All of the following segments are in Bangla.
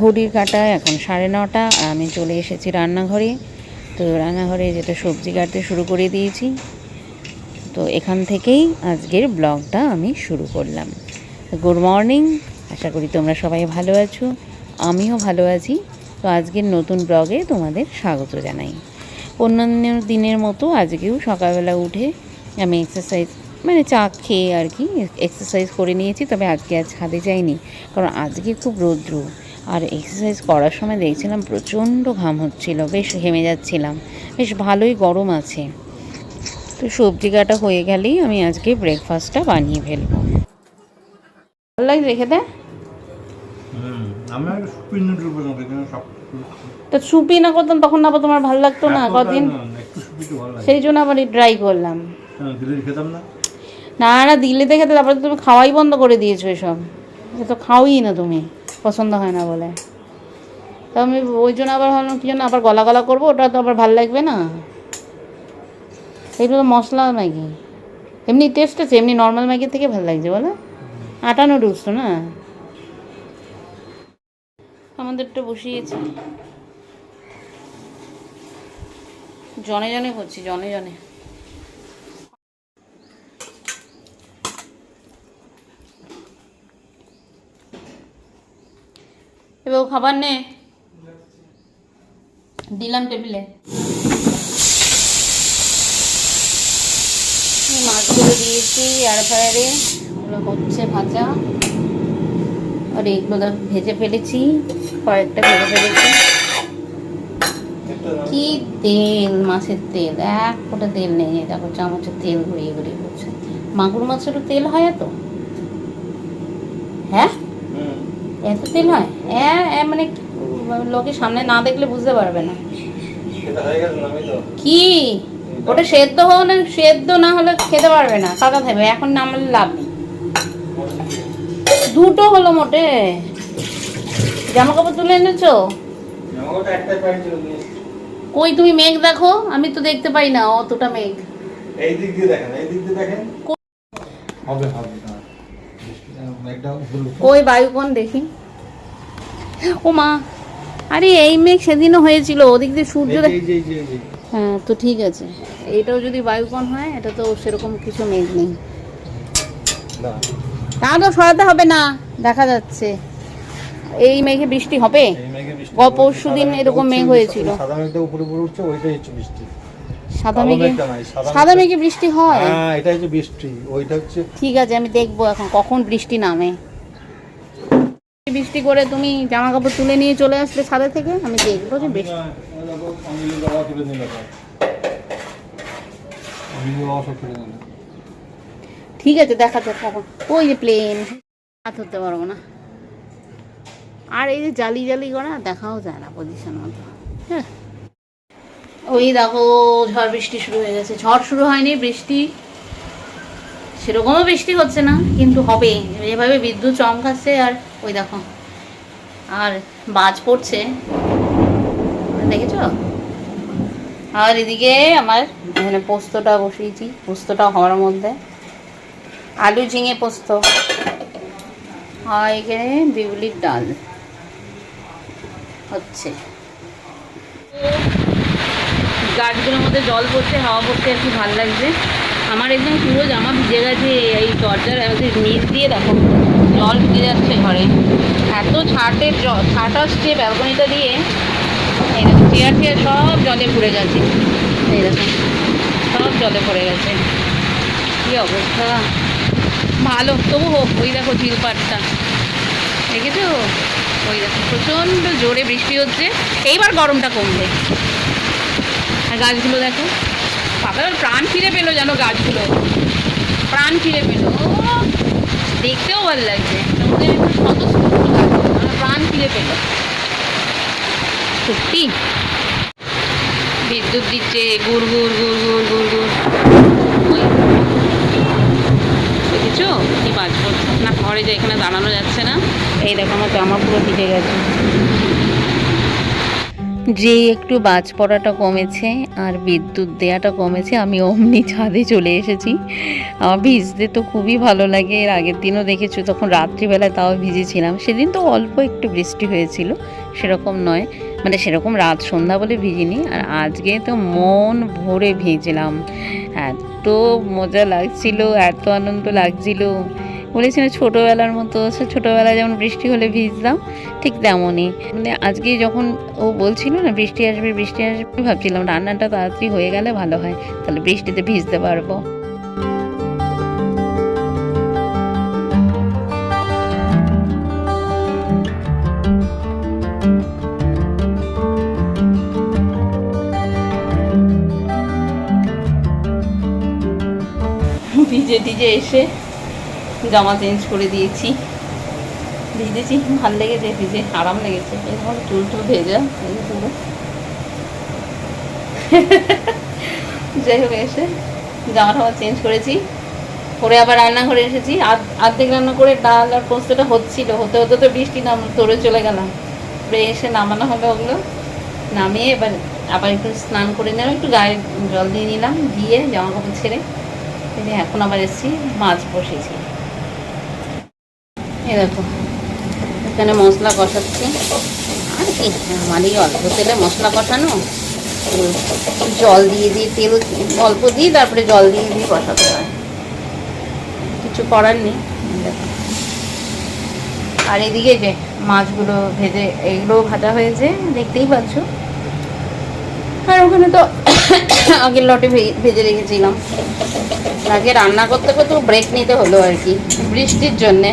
ঘড়ির কাটা এখন সাড়ে নটা আর আমি চলে এসেছি রান্নাঘরে। তো রান্নাঘরে যেটা সবজি কাটতে শুরু করে দিয়েছি। তো এখান থেকেই আজকের ব্লগটা আমি শুরু করলাম। গুড মর্নিং, আশা করি তোমরা সবাই ভালো আছো, আমিও ভালো আছি। তো আজকের নতুন ব্লগে তোমাদের স্বাগত জানাই। অন্যান্য দিনের মতো আজকেও সকালবেলা উঠে আমি এক্সারসাইজ মানে চা খেয়ে আর কি এক্সারসাইজ করে নিয়েছি, তবে আজকে আর ছাদে যাইনি কারণ আজকে খুব রৌদ্র। আর এক্সারসাইজ করার সময় দেখছিলাম প্রচণ্ড ঘাম হচ্ছিল বেশ ঘেমে যাচ্ছিলাম বেশ ভালোই গরম আছে। তো সবজি কাটা হয়ে গেলেই আমি আজকে ব্রেকফাস্টটা বানিয়ে ফেলব। ভালো লাগছে রেখে দে। তো সুপি না করতাম তখন আবার তোমার ভালো লাগতো না কদিন? না, একটু সুপিতে ভালো লাগে। সেই জন্য আবার করলাম। খেতাম না। না তারপরে তুমি খাওয়াই বন্ধ করে দিয়েছ এসব। এ তো খাওয়াই না তুমি। পছন্দ হয় না বলে। তো আমি ওই জন্য আবার ভাবলাম, কি জন্য আবার গলা গলা করব? ওটা তো আবার ভালো লাগবে না। এগুলো মশলা ম্যাগি। এমনি টেস্ট আছে, এমনি নর্মাল ম্যাগির থেকে ভালো লাগছে, বলো। আটা নুডলস তো না? আমাদেরটা বসিয়েছি। জনে জনে করছি, জনে জনে। এবার খাবার নে। দিলাম টেবিলে। মাছগুলো দিয়েছি এয়ার ফ্রায়ারে ওগুলো হচ্ছে ভাজা। আর এইগুলো ভেজে ফেলেছি, কয়েকটা ভেজে ফেলেছি। কি তেল, মাছের তেল? এক ফোঁটা তেল নেই। দেখো, চামচের তেল গড়িয়ে গড়িয়ে পড়ছে। মাগুর মাছেরও তেল হয় এত? হ্যাঁ? এত তেল হয় হ্যাঁ মানে লোকে সামনে না দেখলে বুঝতে পারবে না। কি? ওটা সেদ্ধ হোক না সেদ্ধ না হলে খেতে পারবে না কাকা থাকবে এখন নামলে লাভ নেই। দুটো হলো মোটে। জামা কাপড় তুলে এনেছো? কই তুমি মেঘ দেখো? আমি তো দেখতে পাই না অতটা মেঘ। এই দিক দিয়ে দেখেন এই দিক দিয়ে দেখেন। হবে হবে হ্যাঁ। একটা উপরে উঠে। কই বায়ুকোণ দেখি। ও মা আরে এই মেঘ সেদিনও হয়েছিল ওদিক দিয়ে সূর্য। হ্যাঁ তো ঠিক আছে। এটাও যদি বায়ুকোণ হয় এটা তো সেরকম কিছু মেঘ নেই। না, তা তো সরাতে হবে না দেখা যাচ্ছে। এই মেঘে বৃষ্টি হবে? গত হচ্ছে। পরশুদিন সাদা এরকম মেঘ হয়েছিল। সাদা মেঘটা উপরে উপরে উঠছে ওইটাই হচ্ছে বৃষ্টি। সাদা মেঘে সাদা মেঘে বৃষ্টি হয়? হ্যাঁ এটা হচ্ছে বৃষ্টি ওইটা হচ্ছে ঠিক আছে আমি দেখব এখন কখন বৃষ্টি নামে। বৃষ্টি করে তুমি জামা কাপড় তুলে নিয়ে চলে আসলে ছাদে থেকে আমি দেখব যে বৃষ্টি। ঠিক আছে দেখা যাক কখন ওই যে প্লেন হাত ধরতে পারব না। আর এই যে জালি জালি করা দেখাও যায় না পজিশন মতো। হ্যাঁ। ওই দেখো, ঝড় বৃষ্টি শুরু হয়ে গেছে। ঝড় শুরু হয়নি, বৃষ্টি সেরকমও বৃষ্টি হচ্ছে না, কিন্তু হবে। যেভাবে বিদ্যুৎ চমকাচ্ছে আর ওই দেখো, আর বাজ পড়ছে। দেখেছ? আর এদিকে আমার এখানে পোস্তটা বসিয়েছি, পোস্তটা হওয়ার মধ্যে। আলু ঝিঙে পোস্ত, আর এখানে বিউলির ডাল হচ্ছে। গাছগুলোর মধ্যে জল পড়ছে হাওয়া পড়ছে আর কি ভালো লাগছে। আমার একদম পুরো জামা ভিজে গেছে, এই দরজার নিচ দিয়ে দেখো, জল ঢুকে যাচ্ছে ঘরে। এত ছাটের ছাট আসছে ব্যালকনিটা দিয়ে দেখো চেয়ার টেয়ার সব জলে ভরে গেছে। এই সব জলে পড়ে গেছে। কী অবস্থা? ভালো, তবু হোক, ওই দেখো ঝিলপাটটা দেখেছ? ওই দেখো, প্রচণ্ড জোরে বৃষ্টি হচ্ছে, এইবার গরমটা কমবে। আর গাছগুলো দেখো। পাতার প্রাণ ফিরে পেল যেন গাছগুলো। প্রাণ ফিরে পেল। দেখতেও ভালো লাগছে। ওদের স্বতঃস্ফূর্ত গাছগুলো, আমার প্রাণ ফিরে পেল। সত্যি? বিদ্যুৎ দিচ্ছে গুড় গুড় গুড় গুড় গুড় গুড়। দেখেছ? কি বাজবো? না ঘরে যে এখানে দাঁড়ানো যাচ্ছে না। এই দেখো আমার জামা পুরো ভিজে গেছে। যে একটু বাজ পড়াটা কমেছে আর বিদ্যুৎ দেওয়াটা কমেছে, আমি অমনি ছাদে চলে এসেছি। আমার ভিজতে তো খুবই ভালো লাগে, এর আগের দিনও দেখেছ, তখন রাত্রিবেলায় তাও ভিজেছিলাম। সেদিন তো অল্প একটু বৃষ্টি হয়েছিল, সেরকম নয়। মানে সেরকম রাত সন্ধ্যা বলে ভিজিনি, আর আজকে তো মন ভরে ভিজলাম। এত মজা লাগছিল, এত আনন্দ লাগছিল। বলেছি না ছোটোবেলার মতো, সে ছোটোবেলায় যেমন বৃষ্টি হলে ভিজতাম, ঠিক তেমনই। মানে আজকে যখন ও বলছিল না, বৃষ্টি আসবে বৃষ্টি আসবে ভাবছিলাম, রান্নাটা তাড়াতাড়ি হয়ে গেলে ভালো হয়, তাহলে বৃষ্টিতে ভিজতে পারব। ভিজে টিজে এসে জামা চেঞ্জ করে দিয়েছি। ভিজেছি, ভালো লেগেছে, ভিজে আরাম লেগেছে। এরকম চুল টুল ভেজা পুরো যাই হোক এসে জামা টামা চেঞ্জ করেছি। করে আবার রান্নাঘরে এসেছি। আধ আর্ধেক রান্না করে ডাল আর পোস্তটা হচ্ছিল। হতে হতে তো বৃষ্টি নাম তোরে চলে গেলাম। এসে নামানো হবে ওগুলো। নামিয়ে এবার আবার একটু স্নান করে নিলাম। একটু গায়ে জল দিয়ে নিলাম, দিয়ে জামা কাপড় ছেড়ে এখন আবার এসেছি, মাছ বসিয়েছি এই দেখো, এখানে মশলা কষাচ্ছি। আর কি আমারই অল্প তেলে মশলা কষানো। জল দিয়ে দিয়ে তেল অল্প দিয়ে তারপরে জল দিয়ে দিয়ে কষাতে হয়। কিছু করার নেই, দেখো। আর এদিকে যে মাছগুলো ভেজে এইগুলো ভাজা হয়েছে, দেখতেই পাচ্ছ। আর ওখানে তো আগের লটে ভেজে রেখেছিলাম। আগে রান্না করতে করতে ব্রেক নিতে হলো আর কি, বৃষ্টির জন্যে।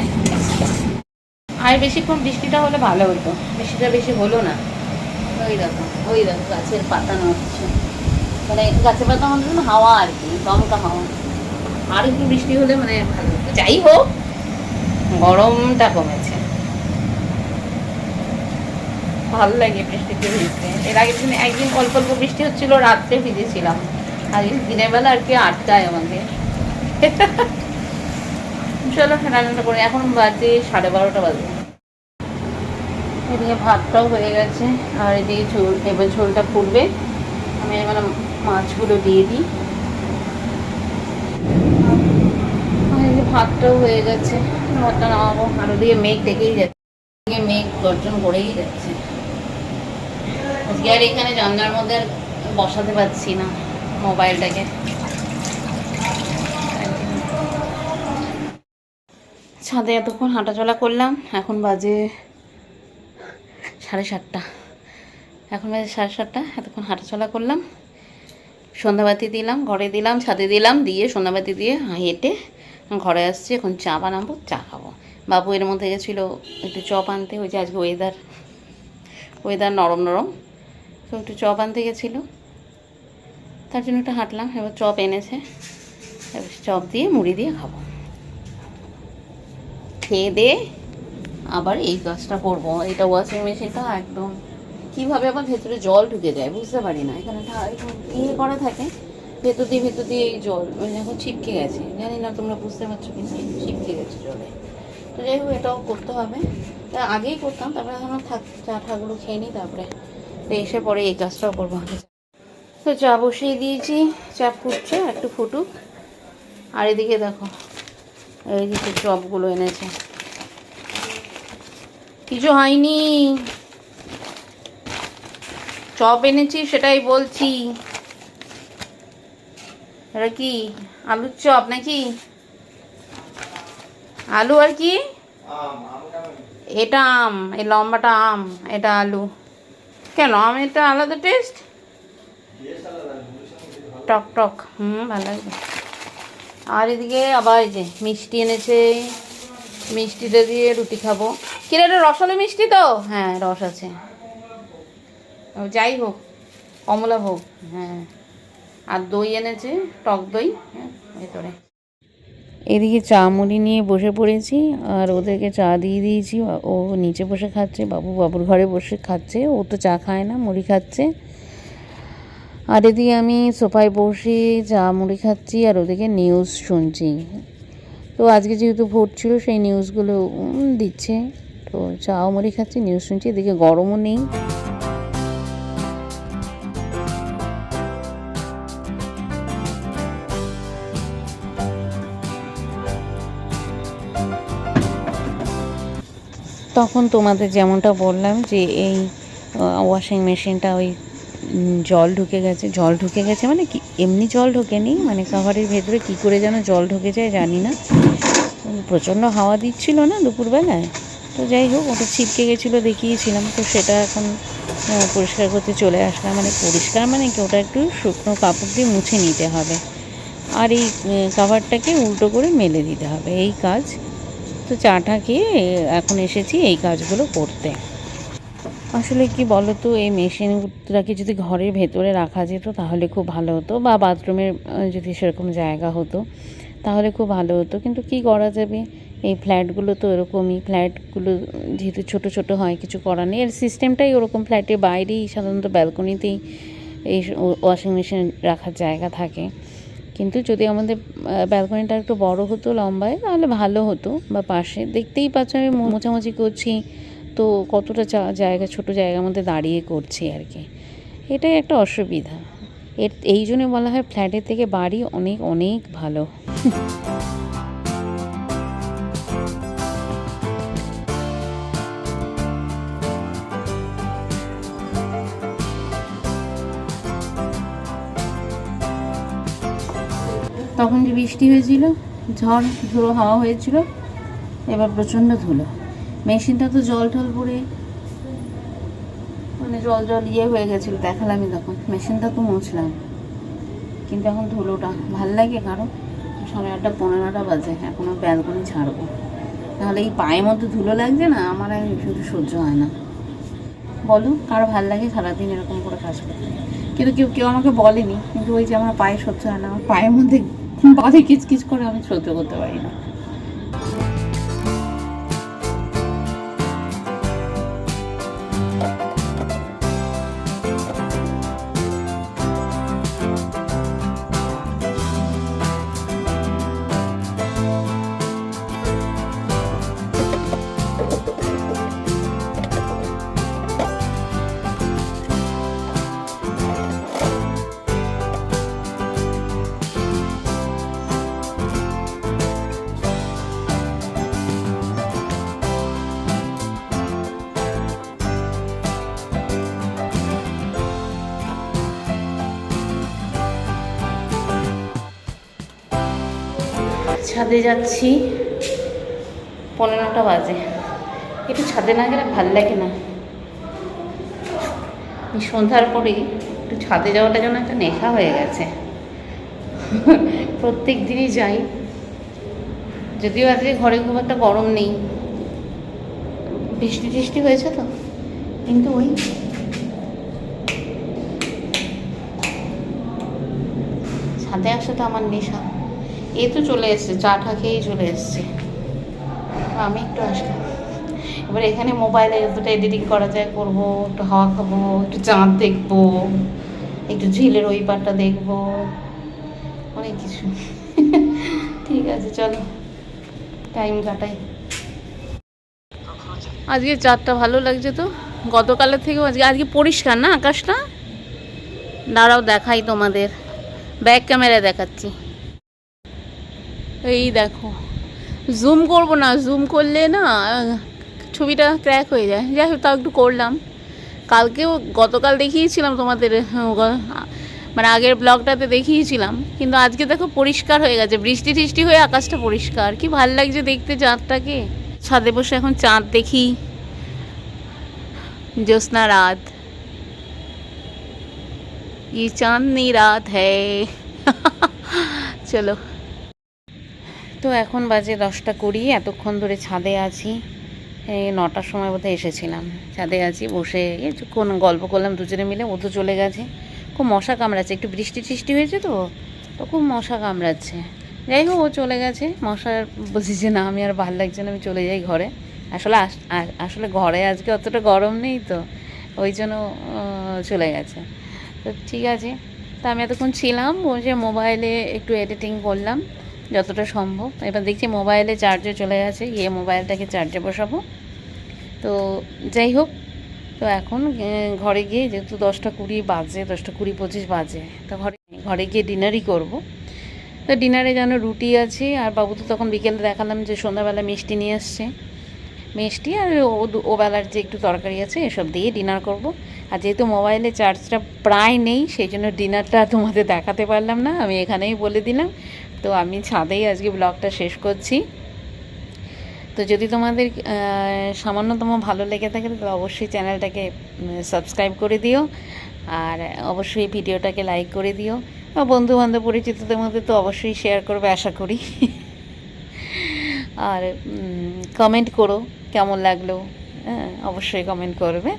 আর বেশিক্ষণ বৃষ্টিটা হলে ভালো হতো বৃষ্টিটা বেশি হলো না। ওই দেখো ওই দেখো, গাছের পাতা নড়ছে। মানে গাছের পাতা না হাওয়া আর কি, দমকা হাওয়া। আর একটু বৃষ্টি হলে মানে ভালো হতো। যাই হোক, গরমটা কমেছে। ভালো লাগে বৃষ্টিতে ভিজতে এর আগের দিন একদিন অল্প অল্প বৃষ্টি হচ্ছিল, রাত্রে ভিজেছিলাম। আর দিনের বেলা আর কি আটকায় আমাকে চলো, রান্নাটা করে এখন বাজে সাড়ে বারোটা বাজে। এদিকে ভাতটাও হয়ে গেছে, আর এদিকে ঝোল, এবার ঝোলটা ফুটবে। আমি এবার মাছগুলো দিয়ে দিই। যে ভাতটাও হয়ে গেছে, ভাতটা নামাবো। আর ওদিকে মেঘ ডেকেই যাচ্ছে। মেঘ গর্জন করেই যাচ্ছে। আজকে আর এখানে জানলার মধ্যে বসাতে পারছি না মোবাইলটাকে। ছাদে এতক্ষণ হাঁটাচলা করলাম, এখন বাজে সাড়ে সাতটা। এখন বাজে সাড়ে সাতটা, এতক্ষণ হাঁটাচলা করলাম। সন্ধ্যাবাতি দিলাম, ঘরে দিলাম, ছাদে দিলাম, দিয়ে সন্ধ্যাবাতি দিয়ে হেঁটে ঘরে আসছি, এখন চা বানাবো, চা খাব। বাবু এর মধ্যে গেছিল একটু চপ আনতে, ওই যে আজকে ওয়েদার ওয়েদার নরম নরম। তো একটু চপ আনতে গেছিল। তার জন্য একটু হাঁটলাম, এবার চপ এনেছে। চপ দিয়ে মুড়ি দিয়ে খাব। খেয়ে দিয়ে আবার এই কাজটা করব। এটা ওয়াশিং মেশিনটা একদম কীভাবে আবার ভেতরে জল ঢুকে যায় বুঝতে পারি না। এখানে ইয়ে করা থাকে, ভেতর দিয়ে ভেতর দিয়ে এই জল মানে এখন ছিপকে গেছে। জানি না তোমরা বুঝতে পারছ কি ছিপকে গেছে জলে। তো যাই হোক, এটাও করতে হবে। তা আগেই করতাম, তারপরে এখন থাক চা ঠাগুলো খেয়ে নিই তারপরে তো এসে পরে এই কাজটাও করব তো চা বসিয়ে দিয়েছি, চা ফুটছে, একটু ফুটুক। আর এদিকে দেখো, এই যে চপগুলো এনেছে। কিছু হয়নি। চপ এনেছি, সেটাই বলছি। এটা কি, আলুর চপ নাকি? আলু আর কি? এটা আম, এই লম্বাটা আম, এটা আলু। কেন এটা আলাদা টেস্ট টক টক, হুম, ভালো লাগবে। আর এদিকে আবার যে মিষ্টি এনেছে, মিষ্টিটা দিয়ে রুটি খাব। কিরে রসালো মিষ্টি তো? হ্যাঁ রস আছে। যাই হোক, কমলা ভোগ হ্যাঁ। আর দই এনেছে, টক দই হ্যাঁ ভেতরে। এদিকে চা মুড়ি নিয়ে বসে পড়েছি, আর ওদেরকে চা দিয়ে দিয়েছি। ও নিচে বসে খাচ্ছে, বাবু বাবুর ঘরে বসে খাচ্ছে। ও তো চা খায় না, মুড়ি খাচ্ছে। আর এদিকে আমি সোফায় বসে চা মুড়ি খাচ্ছি, আর ওদেরকে নিউজ শুনছি। তো আজকে যেহেতু ভোট ছিল, সেই নিউজগুলো দিচ্ছে। তো চাও মুড়ি খাচ্ছি নিউজ শুনছি, এদিকে গরমও নেই। তখন তোমাদের যেমনটা বললাম যে এই ওয়াশিং মেশিনটা ওই জল ঢুকে গেছে, জল ঢুকে গেছে মানে কি, এমনি জল ঢোকেনি মানে কাভারের ভেতরে কি করে যেন জল ঢুকে যায় জানি না। প্রচণ্ড হাওয়া দিচ্ছিল না দুপুরবেলায়? তো যাই হোক, ওটা ছিটকে গেছিল, দেখিয়েছিলাম। তো সেটা এখন পরিষ্কার করতে চলে আসলাম। মানে পরিষ্কার মানে কি, ওটা একটু শুকনো কাপড় দিয়ে মুছে নিতে হবে। আর এই কাভারটাকে উল্টো করে মেলে দিতে হবে। এই কাজ, তো চাটা খেয়ে এখন এসেছি এই কাজগুলো করতে। আসলে কি বলো তো এই মেশিনটাকে যদি ঘরের ভেতরে রাখা যেত, তাহলে খুব ভালো হতো। বা বাথরুমের যদি সেরকম জায়গা হতো, তাহলে খুব ভালো হতো। কিন্তু কি করা যাবে? এই ফ্ল্যাটগুলো তো এরকমই, ফ্ল্যাটগুলো যেহেতু ছোট ছোট হয়, কিছু করার নেই। এর সিস্টেমটাই ওরকম, ফ্ল্যাটের বাইরেই সাধারণত ব্যালকনিতেই এই ওয়াশিং মেশিন রাখার জায়গা থাকে। কিন্তু যদি আমাদের ব্যালকনিটা একটু বড় হতো লম্বায়, তাহলে ভালো হতো। বা পাশে দেখতেই পাচ্ছ আমি মোছামুছি করছি, তো কতটা জায়গা, ছোট জায়গার মধ্যে দাঁড়িয়ে করছি আর কি। এটাই একটা অসুবিধা। এর, এই জন্য বলা হয় ফ্ল্যাটের থেকে বাড়ি অনেক অনেক ভালো। তখন যে বৃষ্টি হয়েছিল, ঝড়, ধুলো, হাওয়া হয়েছিল, এবার প্রচণ্ড ধুলো। মেশিনটা তো জল টল পড়ে মানে জল জল ইয়ে হয়ে গেছিল, দেখালামই তখন। মেশিনটা তো মুছলাম। কিন্তু এখন ধুলোটা ভালো লাগে কারও? সাড়ে আটটা, পনেরোটা বাজে এখনও ব্যালকনি ছাড়বো। তাহলে এই পায়ের মধ্যে ধুলো লাগছে না, আমার আর শুধু সহ্য হয় না। বলো কারও ভালো লাগে সারাদিন এরকম করে কাজ করতে? কিন্তু কেউ কেউ আমাকে বলেনি, কিন্তু ওই যে আমার পায়ে সহ্য হয় না, আমার পায়ের মধ্যে বাদে কিচকিচ করে আমি সহ্য করতে পারি না। ছাদে যাচ্ছি। পনেরোটা বাজে। একটু ছাদে না গেলে ভালো লাগে না। সন্ধ্যার পরেই একটু ছাদে যাওয়াটা যেন একটা নেশা হয়ে গেছে। প্রত্যেক দিনই যাই। যদিও আজকে ঘরে খুব একটা গরম নেই। বৃষ্টি টিষ্টি হয়েছে তো? কিন্তু ওই ছাদে আসা তো আমার নেশা। এ তো চলে এসছে, চা টা খেয়েই চলে এসছে। আমি একটু আসলাম। এবার এখানে মোবাইলে দুটো এডিটিং করা যায়, করব, একটু হাওয়া খাব, একটু চাঁদ দেখব, একটু ঝিলের ওই পারটা দেখব, অনেক কিছু। ঠিক আছে, চলো টাইম কাটাই। আজকে চাঁদটা ভালো লাগছে তো? গতকালের থেকেও আজকে আজকে পরিষ্কার না আকাশটা? দাঁড়াও দেখাই তোমাদের। ব্যাক ক্যামেরায় দেখাচ্ছি। এই দেখো জুম করব না জুম করলে না আহ, ছবিটা ক্র্যাক হয়ে যায় যাই হোক তাও একটু করলাম কালকেও গতকাল দেখিয়েছিলাম তোমাদের আহ, গ- মানে আগের ব্লগটাতে দেখিয়েছিলাম কিন্তু আজকে দেখো পরিষ্কার হয়ে গেছে বৃষ্টি টিষ্টি হয়ে আকাশটা পরিষ্কার কি ভাল লাগছে দেখতে চাঁদটাকে ছাদে বসে এখন চাঁদ দেখি জ্যোৎস্না রাত ये चांदनी रात है চলো তো এখন বাজে দশটা কুড়ি, এতক্ষণ ধরে ছাদে আছি। এই নটার সময় বোধহয় এসেছিলাম। ছাদে আছি, বসে কোন গল্প করলাম, দুজনে মিলে, ও তো চলে গেছে। খুব মশা কামড়াচ্ছে, একটু বৃষ্টি টিষ্টি হয়েছে তো তো খুব মশা কামড়াচ্ছে। যাই হোক, ও চলে গেছে। মশার বলছি যে, না, আমি আর ভালো লাগছে না, আমি চলে যাই ঘরে। আসলে আস- আসলে ঘরে আজকে অতটা গরম নেই তো, ওই জন্য চলে গেছে। তো ঠিক আছে। তা আমি এতক্ষণ ছিলাম, বসে মোবাইলে একটু এডিটিং করলাম। যতটা সম্ভব। এবার দেখছি মোবাইলে চার্জে চলে গেছে, গিয়ে মোবাইলটাকে চার্জে বসাবো। তো যাই হোক, তো এখন ঘরে গিয়ে যেহেতু দশটা কুড়ি বাজে, দশটা কুড়ি পঁচিশ বাজে, তো ঘরে ঘরে গিয়ে ডিনারই করব। তো ডিনারে যেন রুটি আছে, আর বাবু তো তখন বিকেলে দেখালাম যে সন্ধ্যাবেলা মিষ্টি নিয়ে এসছে। মিষ্টি আর ও বেলার যে একটু তরকারি আছে, এসব দিয়ে ডিনার করব। আর যেহেতু মোবাইলে চার্জটা প্রায় নেই, সেই জন্য ডিনারটা তোমাদের দেখাতে পারলাম না, আমি এখানেই বলে দিলাম। তো আমি ছাদেই আজকে ব্লগটা শেষ করছি। তো যদি তোমাদের সামান্যতম ভালো লেগে থাকে, তাহলে অবশ্যই চ্যানেলটাকে সাবস্ক্রাইব করে দিও। আর অবশ্যই ভিডিওটাকে লাইক করে দিও। বন্ধু বান্ধব পরিচিতদের মধ্যে তো অবশ্যই শেয়ার করবে, আশা করি। আর কমেন্ট করো, কেমন লাগল? হ্যাঁ অবশ্যই কমেন্ট করবে।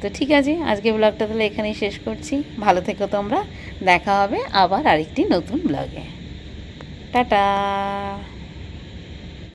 তো ঠিক আছে, আজকে ব্লগটা তাহলে এখানেই শেষ করছি। ভালো থেকো তোমরা, দেখা হবে আবার আরেকটি নতুন ব্লগে। টাটা।